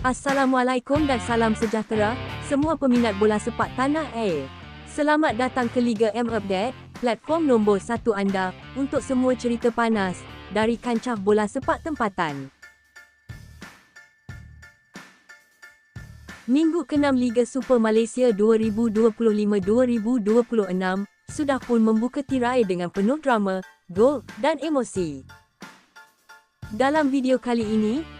Assalamualaikum dan salam sejahtera semua peminat bola sepak tanah air. Selamat datang ke Liga M Update, platform nombor satu anda untuk semua cerita panas dari kancah bola sepak tempatan. Minggu ke-6 Liga Super Malaysia 2025-2026 sudah pun membuka tirai dengan penuh drama, gol dan emosi. Dalam video kali ini,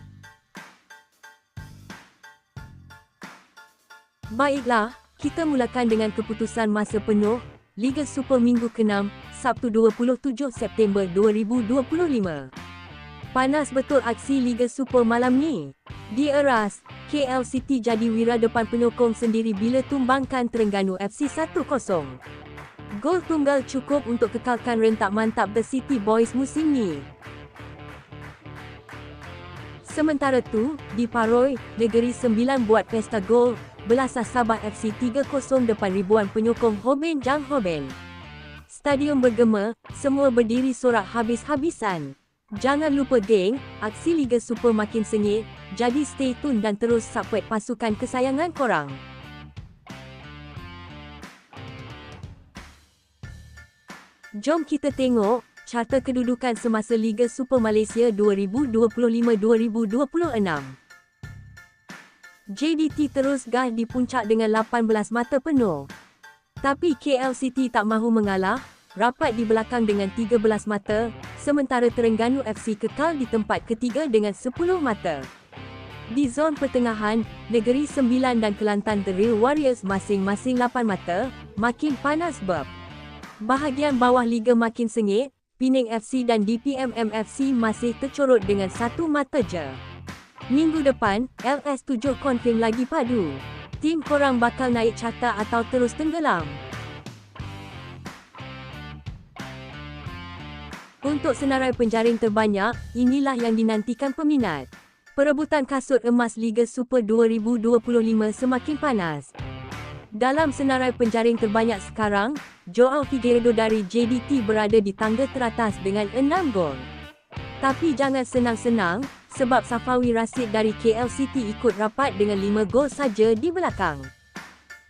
Baiklah, kita mulakan dengan keputusan masa penuh Liga Super Minggu ke-6, Sabtu 27 September 2025. Panas betul aksi Liga Super malam ni. Di Eras, KL City jadi wira depan penyokong sendiri bila tumbangkan Terengganu FC 1-0. Gol tunggal cukup untuk kekalkan rentak mantap The City Boys musim ni. Sementara tu, di Paroi, Negeri Sembilan buat pesta gol, belasah Sabah FC 3-0 depan ribuan penyokong Hoben Jang Hoben. Stadium bergema, semua berdiri sorak habis-habisan. Jangan lupa geng, aksi Liga Super makin sengit, jadi stay tune dan terus support pasukan kesayangan korang. Jom kita tengok carta kedudukan semasa Liga Super Malaysia 2025-2026. JDT terus gah di puncak dengan 18 mata penuh. Tapi KL City tak mahu mengalah, rapat di belakang dengan 13 mata, sementara Terengganu FC kekal di tempat ketiga dengan 10 mata. Di zon pertengahan, Negeri Sembilan dan Kelantan The Real Warriors masing-masing 8 mata, makin panas bab. Bahagian bawah liga makin sengit, Pening FC dan DPMM FC masih tercorot dengan satu mata je. Minggu depan, LS7 konfirm lagi padu. Tim korang bakal naik carta atau terus tenggelam? Untuk senarai penjaring terbanyak, inilah yang dinantikan peminat. Perebutan kasut emas Liga Super 2025 semakin panas. Dalam senarai penjaring terbanyak sekarang, Joao Figueiredo dari JDT berada di tangga teratas dengan 6 gol. Tapi jangan senang-senang, sebab Safawi Rasid dari KL City ikut rapat dengan 5 gol saja di belakang.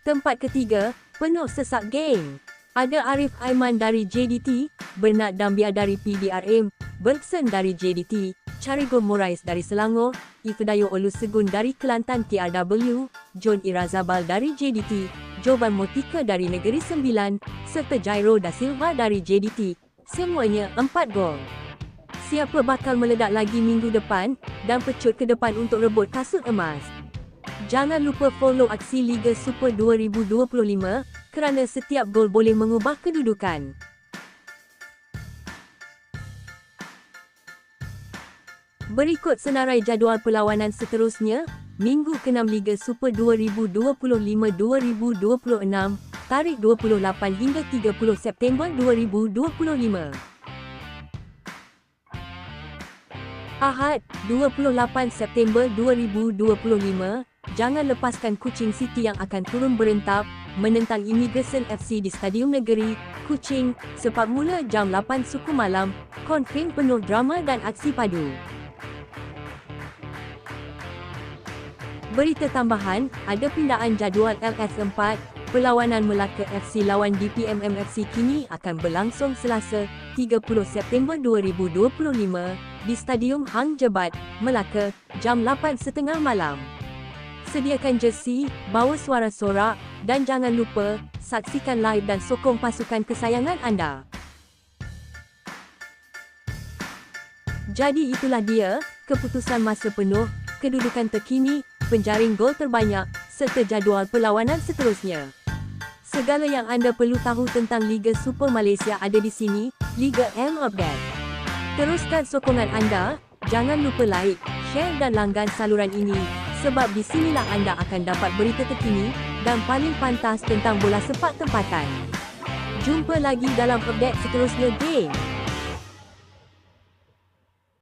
Tempat ketiga, penuh sesak geng. Ada Arif Aiman dari JDT, Bernard Dambia dari PDRM, Bergson dari JDT, Charigo Morais dari Selangor, Ifdayo Olusegun dari Kelantan TRW, John Irazabal dari JDT, Joban Motika dari Negeri Sembilan, serta Jairo Da Silva dari JDT. Semuanya 4 gol. Siapa bakal meledak lagi minggu depan dan pecut ke depan untuk rebut kasut emas? Jangan lupa follow aksi Liga Super 2025 kerana setiap gol boleh mengubah kedudukan. Berikut senarai jadual perlawanan seterusnya, Minggu ke-6 Liga Super 2025-2026, tarikh 28 hingga 30 September 2025. Ahad, 28 September 2025, jangan lepaskan Kuching City yang akan turun berentap menentang Immigration FC di Stadium Negeri, Kuching, sepak mula jam 8 suku malam, konfirm penuh drama dan aksi padu. Berita tambahan, ada pindaan jadual LS4, perlawanan Melaka FC lawan DPMM FC kini akan berlangsung Selasa, 30 September 2025 di Stadium Hang Jebat, Melaka, jam 8.30 malam. Sediakan jersey, bawa suara sorak dan jangan lupa saksikan live dan sokong pasukan kesayangan anda. Jadi itulah dia, keputusan masa penuh, kedudukan terkini penjaring gol terbanyak serta jadual perlawanan seterusnya. Segala yang anda perlu tahu tentang Liga Super Malaysia ada di sini, Liga M Update. Teruskan sokongan anda, jangan lupa like, share dan langgan saluran ini sebab di sinilah anda akan dapat berita terkini, dan paling pantas tentang bola sepak tempatan. Jumpa lagi dalam update seterusnya game.